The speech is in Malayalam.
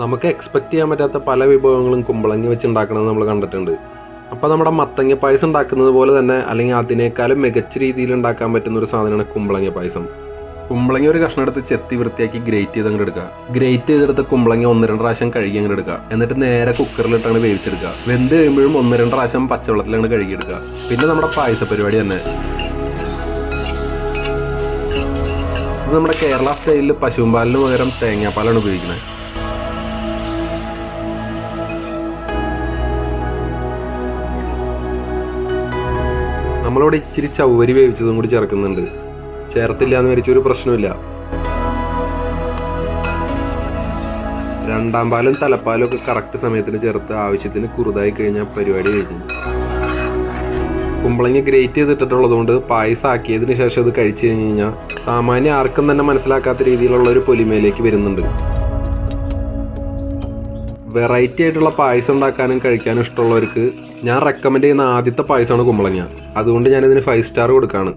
നമുക്ക് എക്സ്പെക്ട് ചെയ്യാൻ പറ്റാത്ത പല വിഭവങ്ങളും കുമ്പളങ്ങി വെച്ച് ഉണ്ടാക്കണമെന്ന് നമ്മൾ കണ്ടിട്ടുണ്ട്. അപ്പോൾ നമ്മുടെ മത്തങ്ങ പായസം ഉണ്ടാക്കുന്നത് പോലെ തന്നെ അല്ലെങ്കിൽ അതിനേക്കാളും മികച്ച രീതിയിൽ ഉണ്ടാക്കാൻ പറ്റുന്ന ഒരു സാധനമാണ് കുമ്പളങ്ങ പായസം. കുമ്പളങ്ങ ഒരു കഷ്ണം എടുത്ത് ചെത്തി വൃത്തിയാക്കി ഗ്രേറ്റ് ചെയ്ത് അങ്ങോട്ട് എടുക്കുക. ഗ്രേറ്റ് ചെയ്തെടുത്ത കുമ്പളങ്ങ ഒന്ന് രണ്ട് പ്രാവശ്യം കഴുകി അങ്ങോട്ട് എടുക്കുക. എന്നിട്ട് നേരെ കുക്കറിലിട്ടാണ് വേവിച്ചെടുക്കുക. വെന്ത് കഴിയുമ്പോഴും ഒന്ന് രണ്ട് പ്രാവശ്യം പച്ചവെള്ളത്തിലാണ് കഴുകിയെടുക്കുക. പിന്നെ നമ്മുടെ പായസ പരിപാടി തന്നെ. നമ്മുടെ കേരള സ്റ്റൈലിൽ പശുമ്പാലിന് പകരം തേങ്ങാപ്പാലാണ് ഉപയോഗിക്കുന്നത്. നമ്മളിവിടെ ഇച്ചിരി ചവ്വരി വേവിച്ചതും കൂടി ചേർക്കുന്നുണ്ട്. ചേർത്തില്ല എന്ന് വരിച്ചൊരു പ്രശ്നമില്ല. രണ്ടാം പാലും തലപ്പാലും ഒക്കെ കറക്റ്റ് സമയത്തിന് ചേർത്ത് ആവശ്യത്തിന് കുറുതായി കഴിഞ്ഞാൽ പരിപാടി കഴിഞ്ഞു. കുമ്പളങ്ങി ഗ്രേറ്റ് ചെയ്തിട്ടുള്ളതുകൊണ്ട് പായസം ആക്കിയതിന് ശേഷം അത് കഴിച്ചു കഴിഞ്ഞു കഴിഞ്ഞാൽ സാമാന്യം ആർക്കും തന്നെ മനസ്സിലാക്കാത്ത രീതിയിലുള്ള ഒരു പൊലിമയിലേക്ക് വരുന്നുണ്ട്. വെറൈറ്റി ആയിട്ടുള്ള പായസം ഉണ്ടാക്കാനും കഴിക്കാനും ഇഷ്ടമുള്ളവർക്ക് ഞാൻ റെക്കമെൻഡ് ചെയ്യുന്ന ആദ്യത്തെ പായസമാണ് കുമ്പളങ്ങ. അതുകൊണ്ട് ഞാനിതിന് ഫൈവ് സ്റ്റാർ കൊടുക്കുകയാണ്